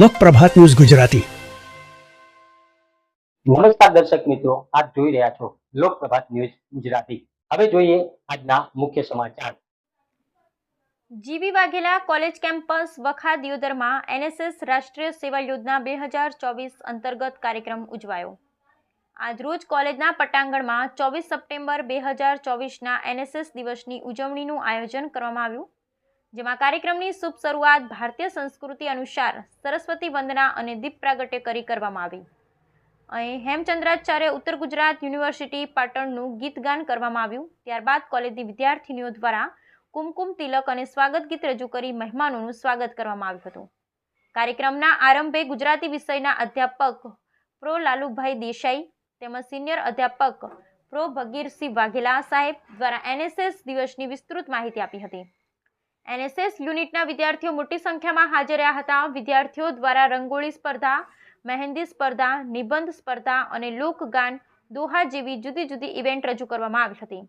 લોકપ્રભાત news Gujarati. નમસ્કાર દર્શક મિત્રો આપ જોઈ રહ્યા છો લોકપ્રભાત ન્યૂઝ ગુજરાતી. હવે જોઈએ આજના મુખ્ય સમાચાર. જીવી વાઘેલા કોલેજ કેમ્પસ વખા દિયોદરમાં એનએસએસ રાષ્ટ્રીય સેવા યોજના બે હજાર ચોવીસ અંતર્ગત કાર્યક્રમ ઉજવાયો. આજરોજ કોલેજના પટાંગણમાં ચોવીસ સપ્ટેમ્બર બે હજાર ચોવીસના એનએસએસ દિવસની ઉજવણીનું આયોજન કરવામાં આવ્યું, જેમાં કાર્યક્રમની શુભ શરૂઆત ભારતીય સંસ્કૃતિ અનુસાર સરસ્વતી વંદના અને દીપ પ્રાગટ્ય કરી કરવામાં આવી. અહીં હેમચંદ્રાચાર્ય ઉત્તર ગુજરાત યુનિવર્સિટી પાટણનું ગીતગાન કરવામાં આવ્યું, ત્યારબાદ કોલેજની વિદ્યાર્થીનીઓ દ્વારા કુમકુમ તિલક અને સ્વાગત ગીત રજૂ કરી મહેમાનોનું સ્વાગત કરવામાં આવ્યું હતું. કાર્યક્રમના આરંભે ગુજરાતી વિષયના અધ્યાપક પ્રો લાલુભાઈ દેસાઈ તેમજ સિનિયર અધ્યાપક પ્રો. ભગીરસિંહ વાઘેલા સાહેબ દ્વારા એનએસએસ દિવસની વિસ્તૃત માહિતી આપી હતી. એનએસએસ યુનિટના વિદ્યાર્થીઓ મોટી સંખ્યામાં હાજર રહ્યા હતા. વિદ્યાર્થીઓ દ્વારા રંગોળી સ્પર્ધા, મહેંદી સ્પર્ધા, નિબંધ સ્પર્ધા અને લોકગાન દોહા જેવી જુદી જુદી ઇવેન્ટ રજૂ કરવામાં આવી હતી.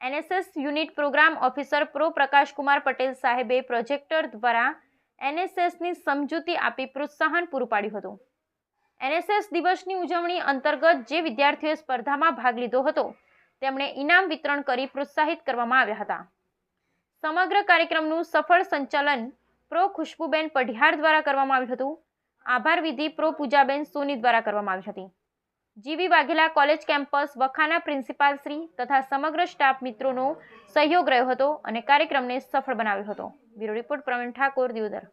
NSS unit programme officer prof. Prakashkumar Patel સાહેબે પ્રોજેક્ટર દ્વારા એનએસએસની સમજૂતી આપી પ્રોત્સાહન પૂરું પાડ્યું હતું. એનએસએસ દિવસની ઉજવણી અંતર્ગત જે વિદ્યાર્થીઓએ સ્પર્ધામાં ભાગ લીધો હતો, તેમણે ઇનામ વિતરણ કરી પ્રોત્સાહિત કરવામાં આવ્યા હતા. સમગ્ર કાર્યક્રમનું સફળ સંચાલન પ્રો ખુશ્બુબેન પઢિયાર દ્વારા કરવામાં આવ્યું હતું. આભાર વિધિ પ્રો પૂજાબેન સોની દ્વારા કરવામાં આવી હતી. G V Vaghela college campus વખાના principal Shri તથા સમગ્ર સ્ટાફ મિત્રોનો સહયોગ રહ્યો હતો અને કાર્યક્રમને સફળ બનાવ્યો હતો. Bureau report Pravin Thakor Deodar